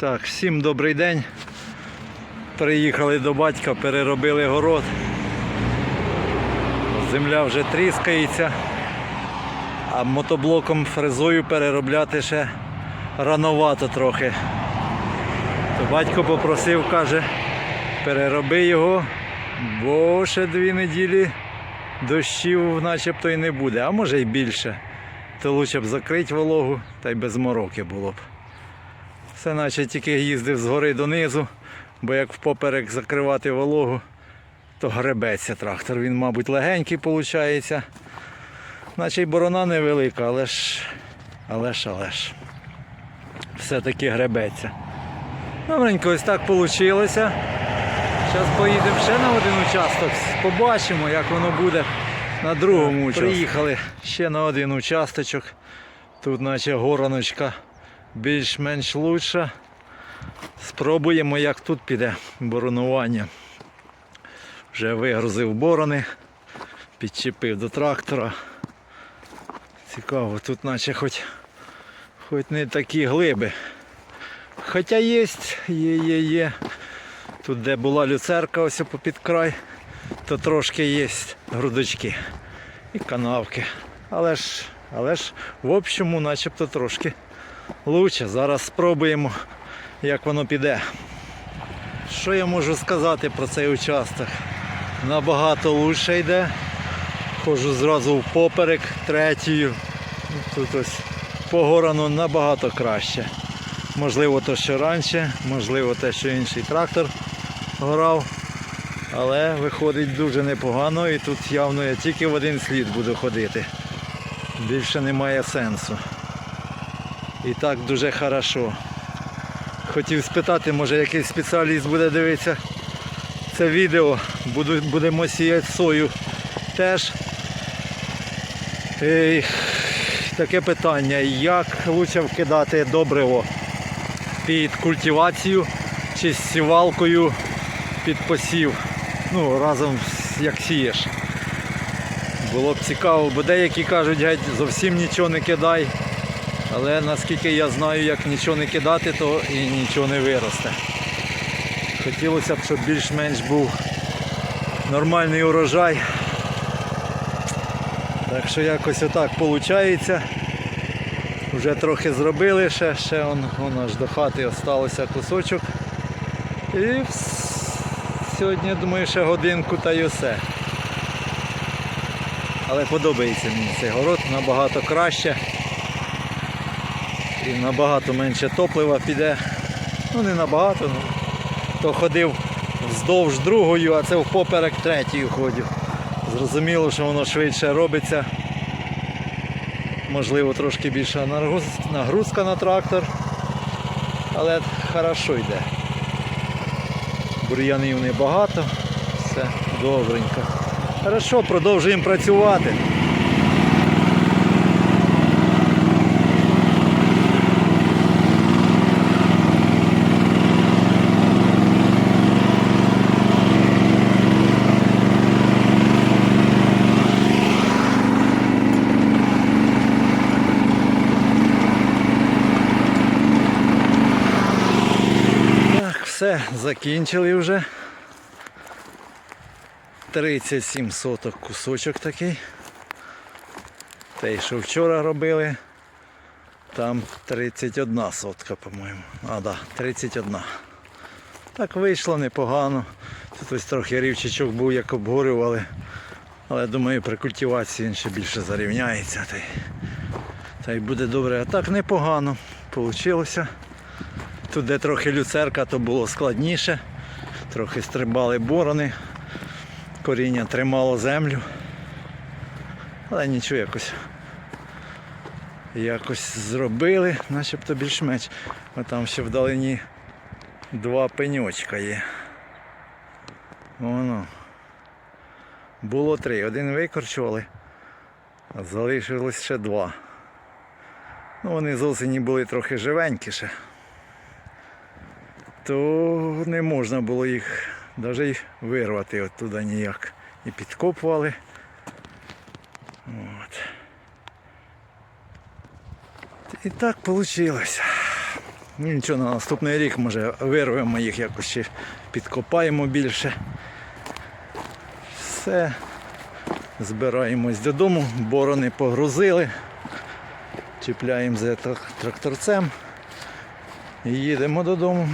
Так, всім добрий день. Приїхали до батька, переробили город. Земля вже тріскається, а мотоблоком фрезою переробляти ще рановато трохи. То батько попросив, каже, перероби його, бо ще дві неділі дощів начебто і не буде, а може й більше. То лучше б закрити вологу, та й без мороки було б. Все наче тільки їздив згори донизу, бо як впоперек закривати вологу, то гребеться трактор. Він, мабуть, легенький виходить. Наче й борона невелика, але ж, але ж, але ж. Все-таки гребеться. Добренько, ось так вийшло. Зараз поїдемо ще на один участок, побачимо, як воно буде на другому участку. Приїхали ще на один участочок. Тут наче гороночка більш-менш лучша. Спробуємо, як тут піде боронування. Вже вигрузив борони, підчепив до трактора. Цікаво, тут наче хоч, хоч не такі глиби. Хоча є, є, є, є. Тут де була люцерка ось попід край, то трошки є грудочки і канавки. Але ж, але ж в общому начебто трошки лучше. Зараз спробуємо, як воно піде. Що я можу сказати про цей участок? Набагато лучше йде. Ходжу зразу в поперек третьою. Тут ось погорано набагато краще. Можливо, то що раніше, можливо, те, що інший трактор горав. Але виходить дуже непогано і тут явно я тільки в один слід буду ходити. Більше немає сенсу. І так дуже хорошо. Хотів спитати, може якийсь спеціаліст буде дивитися це відео. Буду, будемо сіяти сою теж. І таке питання, як краще вкидати добриво під культивацію чи з сівалкою під посів. Ну, разом як сієш. Було б цікаво, бо деякі кажуть, геть зовсім нічого не кидай. Але наскільки я знаю, як нічого не кидати, то і нічого не виросте. Хотілося б, щоб більш-менш був нормальний урожай. Так що якось отак виходить. Вже трохи зробили, ще, ще он, он аж до хати залишився кусочок. І сьогодні, думаю, ще годинку та й усе. Але подобається мені цей город набагато краще. І набагато менше топлива піде. Ну не набагато, ну. то ходив вздовж другою, а це впоперек третьою ходю. Зрозуміло, що воно швидше робиться. Можливо, трошки більша нагрузка на трактор. Але хорошо йде. Бур'янів небагато, все добренько. Хорошо, продовжуємо працювати. Так, все, закінчили вже. 37 соток кусочок такий. Той, що вчора робили. Там 31 сотка, по-моєму. А, да, 31. Так вийшло непогано. Тут ось трохи рівчачок був, як обгорювали. Але думаю, при культивації він ще більше зарівняється. Та й, та й буде добре. А так непогано вийшло. Тут де трохи люцерка, то було складніше. Трохи стрибали борони. Коріння тримало землю. Але нічого якось. Якось зробили, начебто більш-менш. А там ще вдалині два пеньочка є. Воно. Було три. Один викорчували, а залишилось ще два. Ну, вони з осені були трохи живенькі ще. То не можна було їх навіть вирвати оттуда ніяк. І підкопували. От. І так вийшло. Ну, Нічого, на наступний рік може вирвемо їх якось ще підкопаємо більше. Все. Збираємось додому, борони погрузили, чіпляємо за тракторцем і їдемо додому.